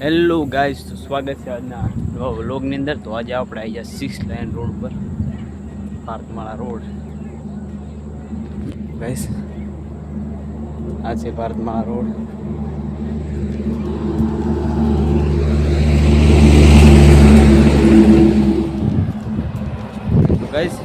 Hello guys તો સ્વાગત છે આજના નવા વ્લોગની અંદર. તો આજે આપણે આવી ગયા સિક્સ લાઇન રોડ પર, ભારતમાળા રોડ. ગાઈસ આ છે ભારતમાળા રોડ. ગાઈસ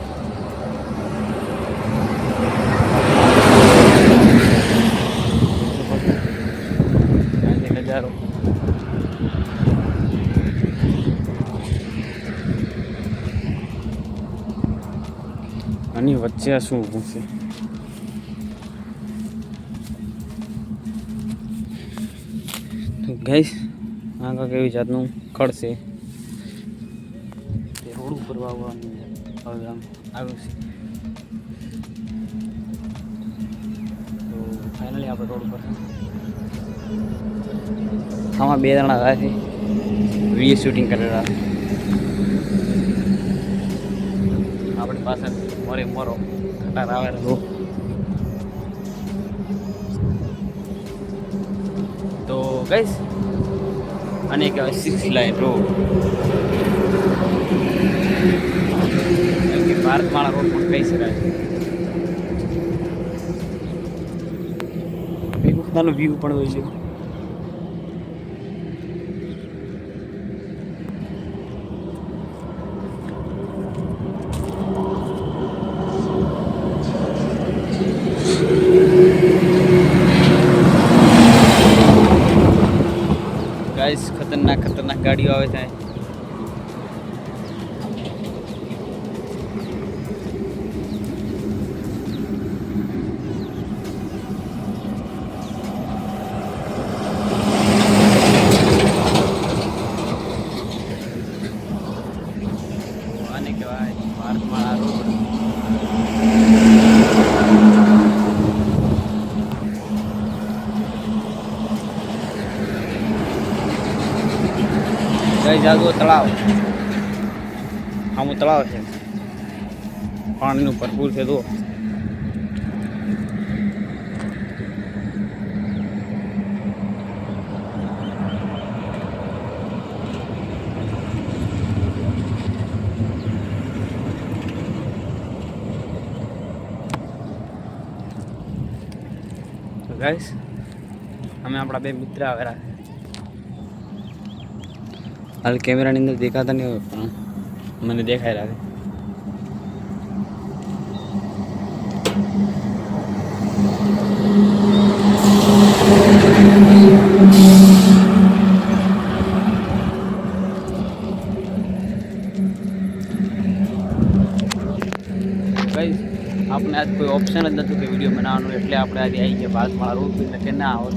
આની વચ્ચે શું ઊભું છે? તો ગઈશ આ કાંક એવી જાતનું ખડ છે? તે રોડ ઉપર વાવવાનું હવે આવ્યું છે. તો ફાઇનલી આપણે રોડ ઉપર આમાં બે જણા થાય છે. વીએ શૂટિંગ કરેલા. આપણી પાસે મોરે મોરો ખટાર આવેલો તો. ગઈશ અને કહેવાય six line road Bharatmala road પણ કહી શકાય. વ્યૂ પણ હોય છે ગાઈસ ખતરનાક ખતરનાક ગાડીઓ આવે છે આને કહેવાય ભારતમાળા રોડ જય જાગો તળાવ. આમું તળાવ છે. પાણીનું ભરપૂર છે તો ગાઈસ અમે આપણા બે મિત્ર આવેલા હાલ કેમેરાની અંદર દેખાતા નહીં હોય, પણ મને દેખાઈ કઈ આપણે આજ કોઈ ઓપ્શન જ નહોતું કે વીડિયો બનાવવાનું, એટલે આપણે આજે આવી ગયા. ભાગ પર કે ના આવત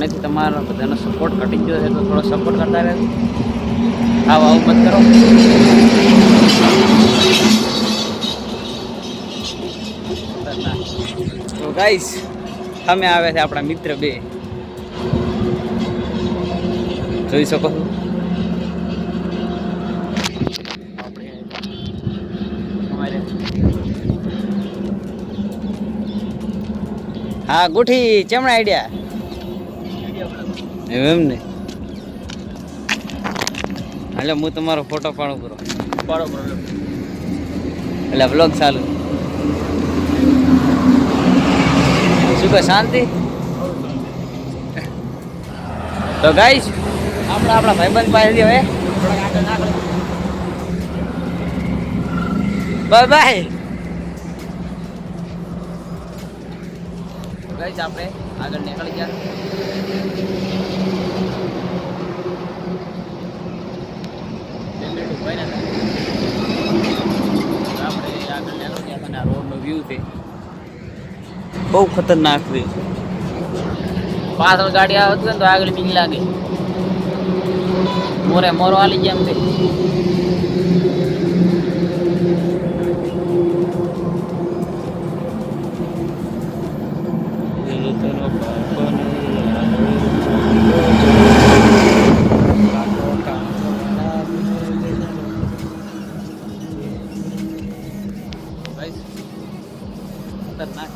હમણાંથી તમારા બધાનો સપોર્ટ ઘટી ગયો છે, તો થોડો સપોર્ટ કરતા રહેજો. આવો, આવું મત કરો. તો ગાઈસ અમે આવે છે આપણા મિત્ર બે. જોઈ શકો હા, ગુઠી, ચેમણા આઈડિયા? એમ ને? હાલો હું તમારો ફોટો પાડું કરો પાડો પ્રોબ્લેમ એટલે બ્લોગ ચાલુ. શું કહે શાંતિ? તો ગાઈશ આપણે આપણા ભાઈબંધ પાસેથી હવે બાય બાય ગાઈશ આપણે આગળ નીકળી ગયા બે મિનિટ ઊભા રહ્યા હતા. આપણે આગળ નીકળી ગયા અને આ રોડનો વ્યૂ છે બહુ ખતરનાક છે. પાછળ ગાડી આવતી ને તો આગળ બીક લાગે. મોરે મોરો આલી જેમ છે.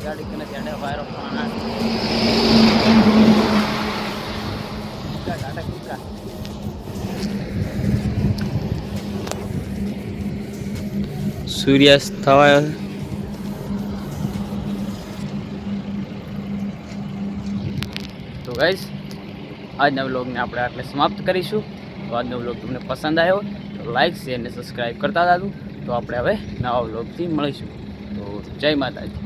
ಗಾಡಿಕ್ಕಿನ ಸೆಂಡೆ સૂર્યાસ્ત થવા તો ગાઈઝ આજના વ્લોગને આપણે આટલે સમાપ્ત કરીશું. તો આજનો વ્લોગ તમને પસંદ આવ્યો તો લાઇક શેર અને સબસ્ક્રાઈબ કરતા દાદુ તો આપણે હવે નવા વ્લોગથી મળીશું. તો જય માતાજી.